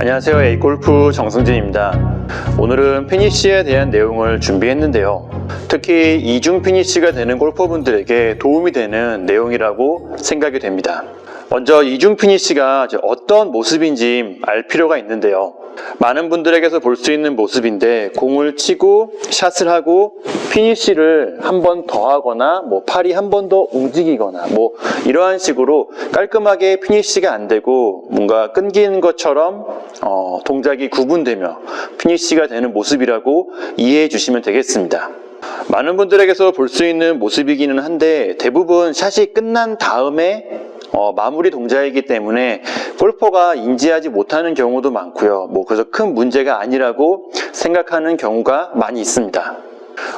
안녕하세요. A골프 정승진입니다. 오늘은 피니쉬에 대한 내용을 준비했는데요. 특히 이중 피니쉬가 되는 골퍼분들에게 도움이 되는 내용이라고 생각이 됩니다. 먼저 이중 피니쉬가 어떤 모습인지 알 필요가 있는데요. 많은 분들에게서 볼 수 있는 모습인데 공을 치고 샷을 하고 피니쉬를 한 번 더 하거나 뭐 팔이 한 번 더 움직이거나 뭐 이러한 식으로 깔끔하게 피니쉬가 안 되고 뭔가 끊기는 것처럼 어, 동작이 구분되며 피니쉬가 되는 모습이라고 이해해 주시면 되겠습니다. 많은 분들에게서 볼 수 있는 모습이기는 한데 대부분 샷이 끝난 다음에 어, 마무리 동작이기 때문에 골퍼가 인지하지 못하는 경우도 많고요. 뭐 그래서 큰 문제가 아니라고 생각하는 경우가 많이 있습니다.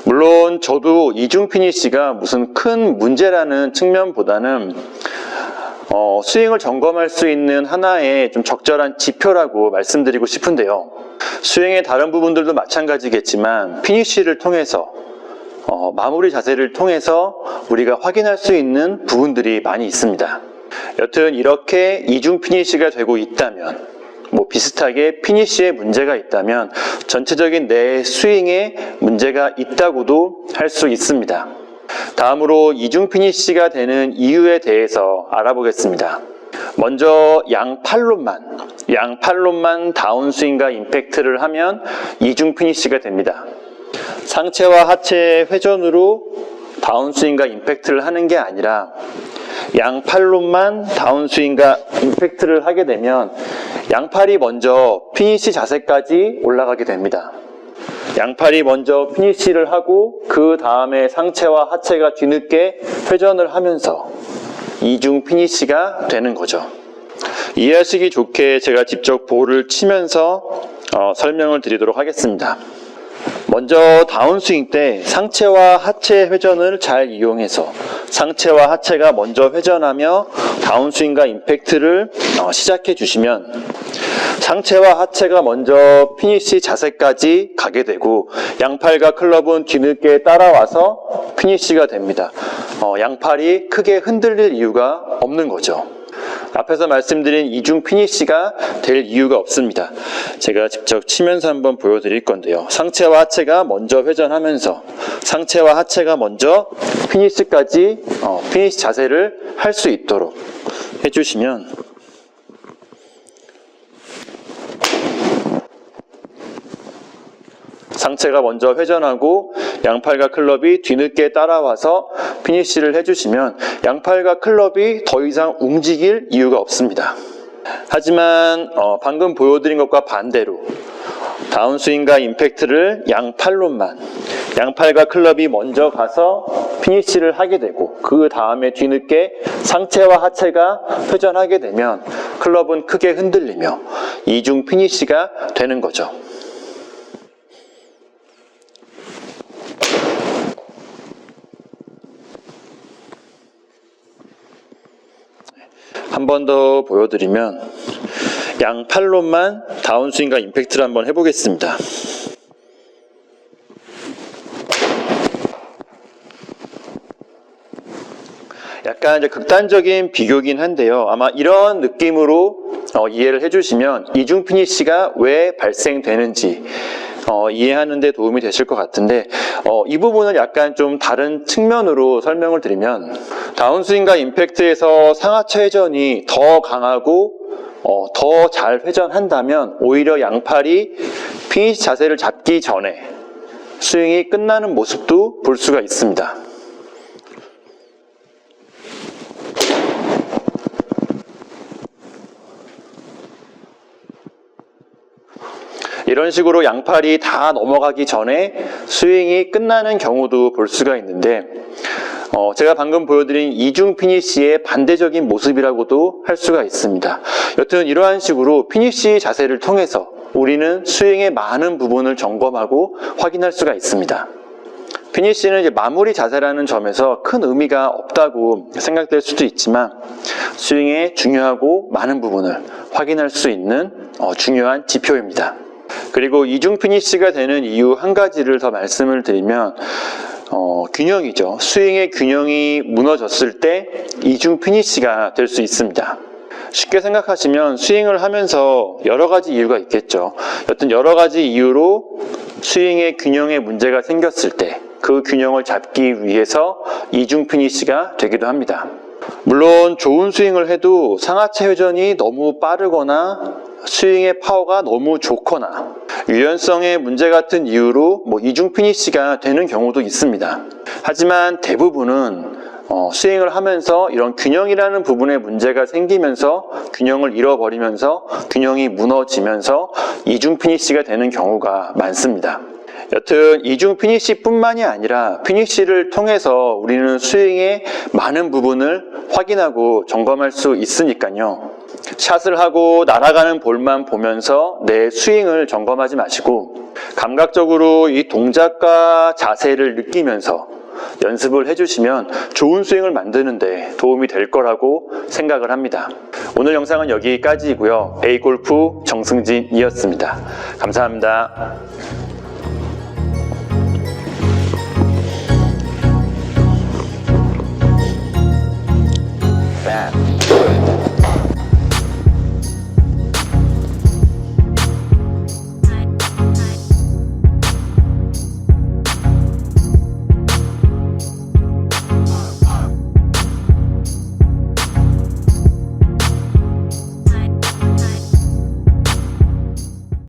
물론 저도 이중 피니쉬가 무슨 큰 문제라는 측면보다는 어, 스윙을 점검할 수 있는 하나의 좀 적절한 지표라고 말씀드리고 싶은데요. 스윙의 다른 부분들도 마찬가지겠지만 피니쉬를 통해서 어, 마무리 자세를 통해서 우리가 확인할 수 있는 부분들이 많이 있습니다. 여튼 이렇게 이중 피니쉬가 되고 있다면 뭐 비슷하게 피니쉬에 문제가 있다면 전체적인 내 스윙에 문제가 있다고도 할 수 있습니다. 다음으로 이중 피니쉬가 되는 이유에 대해서 알아보겠습니다. 먼저 양팔론만, 양팔론만 다운스윙과 임팩트를 하면 이중 피니쉬가 됩니다. 상체와 하체 회전으로 다운스윙과 임팩트를 하는 게 아니라 양팔론만 다운스윙과 임팩트를 하게 되면 양팔이 먼저 피니쉬 자세까지 올라가게 됩니다. 양팔이 먼저 피니쉬를 하고 그 다음에 상체와 하체가 뒤늦게 회전을 하면서 이중 피니쉬가 되는 거죠. 이해하시기 좋게 제가 직접 볼을 치면서 어, 설명을 드리도록 하겠습니다. 먼저 다운스윙 때 상체와 하체 회전을 잘 이용해서 상체와 하체가 먼저 회전하며 다운스윙과 임팩트를 어, 시작해 주시면 상체와 하체가 먼저 피니쉬 자세까지 가게 되고 양팔과 클럽은 뒤늦게 따라와서 피니쉬가 됩니다. 어, 양팔이 크게 흔들릴 이유가 없는 거죠. 앞에서 말씀드린 이중 피니쉬가 될 이유가 없습니다. 제가 직접 치면서 한번 보여드릴 건데요. 상체와 하체가 먼저 회전하면서 상체와 하체가 먼저 피니쉬까지 어, 피니쉬 자세를 할 수 있도록 해주시면 상체가 먼저 회전하고 양팔과 클럽이 뒤늦게 따라와서 피니쉬를 해주시면 양팔과 클럽이 더 이상 움직일 이유가 없습니다. 하지만 어, 방금 보여드린 것과 반대로 다운스윙과 임팩트를 양팔로만 양팔과 클럽이 먼저 가서 피니쉬를 하게 되고 그 다음에 뒤늦게 상체와 하체가 회전하게 되면 클럽은 크게 흔들리며 이중 피니쉬가 되는 거죠. 한 번 더 보여드리면 양 팔로만 다운스윙과 임팩트를 한번 해보겠습니다. 약간 이제 극단적인 비교긴 한데요. 아마 이런 느낌으로 어, 이해를 해주시면 이중 피니쉬가 왜 발생되는지 어, 이해하는 데 도움이 되실 것 같은데 어, 이 부분은 약간 좀 다른 측면으로 설명을 드리면 다운스윙과 임팩트에서 상하체 회전이 더 강하고 어, 더 잘 회전한다면 오히려 양팔이 피니쉬 자세를 잡기 전에 스윙이 끝나는 모습도 볼 수가 있습니다. 이런 식으로 양팔이 다 넘어가기 전에 스윙이 끝나는 경우도 볼 수가 있는데 어, 제가 방금 보여드린 이중 피니쉬의 반대적인 모습이라고도 할 수가 있습니다. 여튼 이러한 식으로 피니쉬 자세를 통해서 우리는 스윙의 많은 부분을 점검하고 확인할 수가 있습니다. 피니쉬는 이제 마무리 자세라는 점에서 큰 의미가 없다고 생각될 수도 있지만 스윙의 중요하고 많은 부분을 확인할 수 있는 어, 중요한 지표입니다. 그리고 이중 피니쉬가 되는 이유 한 가지를 더 말씀을 드리면 어, 균형이죠. 스윙의 균형이 무너졌을 때 이중 피니쉬가 될 수 있습니다. 쉽게 생각하시면 스윙을 하면서 여러 가지 이유가 있겠죠. 여튼 여러 가지 이유로 스윙의 균형에 문제가 생겼을 때 그 균형을 잡기 위해서 이중 피니시가 되기도 합니다. 물론 좋은 스윙을 해도 상하체 회전이 너무 빠르거나 스윙의 파워가 너무 좋거나 유연성에 문제 같은 이유로 뭐 이중 피니시가 되는 경우도 있습니다. 하지만 대부분은 어, 스윙을 하면서 이런 균형이라는 부분에 문제가 생기면서 균형을 잃어버리면서 균형이 무너지면서 이중 피니시가 되는 경우가 많습니다. 여튼 이중 피니시뿐만이 아니라 피니시를 통해서 우리는 스윙의 많은 부분을 확인하고 점검할 수 있으니까요. 샷을 하고 날아가는 볼만 보면서 내 스윙을 점검하지 마시고 감각적으로 이 동작과 자세를 느끼면서 연습을 해주시면 좋은 스윙을 만드는데 도움이 될 거라고 생각을 합니다. 오늘 영상은 여기까지이고요. A골프 정승진이었습니다. 감사합니다.